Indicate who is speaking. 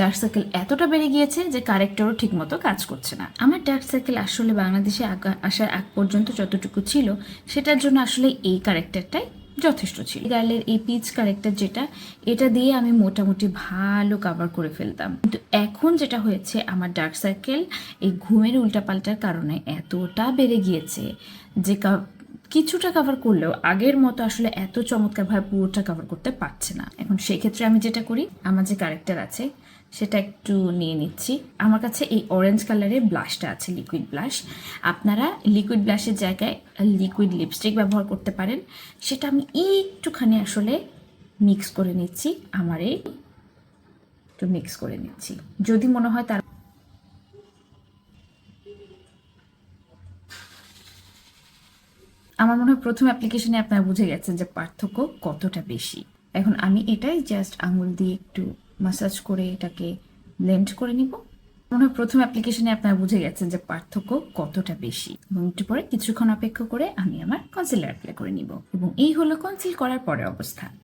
Speaker 1: Dark circle এতটা বেড়ে গিয়েছে যে কারেক্টরও ঠিকমতো কাজ করছে না। আমার ডার্ক সার্কেল আসলে বাংলাদেশে আসার আগ পর্যন্ত যতটুকু ছিল, সেটার জন্য আসলে এই কারেক্টারটাই যথেষ্ট ছিল। গার্লের এই পিচ কারেক্টার যেটা, এটা দিয়ে আমি মোটামুটি ভালো কাভার করে ফেলতাম। কিন্তু এখন যেটা হয়েছে, আমার ডার্ক সার্কেল এই ঘুমের উল্টাপাল্টার কারণে এতটা বেড়ে গিয়েছে যে কিছুটা কভার করলেও আগের মতো আসলে এত চমৎকারভাবে পুরোটা কভার করতে পারছে না। এখন সেই ক্ষেত্রে আমি যেটা করি, আমার যে ক্যারেক্টার আছে, সেটা একটু নিয়ে নিচ্ছি। আমার কাছে এই অরেঞ্জ কালারের ব্লাশটা আছে লিকুইড ব্লাশ আপনারা লিকুইড ব্লাশের জায়গায় লিকুইড লিপস্টিক ব্যবহার করতে পারেন। সেটা আমি একটুখানি আসলে মিক্স করে নিচ্ছি, আমার এই একটু মিক্স করে নিচ্ছি। যদি মনে হয় তার আমার মনে হয় প্রথম অ্যাপ্লিকেশনে আপনারা বুঝে গেছেন যে পার্থক্য কতটা বেশি। এখন আমি এটাই জাস্ট আঙুল দিয়ে একটু মাসাজ করে এটাকে ব্লেন্ড করে নিব। মনে হয় প্রথম অ্যাপ্লিকেশনে আপনারা বুঝে গেছেন যে পার্থক্য কতটা বেশি। এবং একটু পরে কিছুক্ষণ অপেক্ষা করে আমি আমার কনসিলার অ্যাপ্লাই করে নিব। এবং এই হলো কনসিল করার পরে অবস্থা।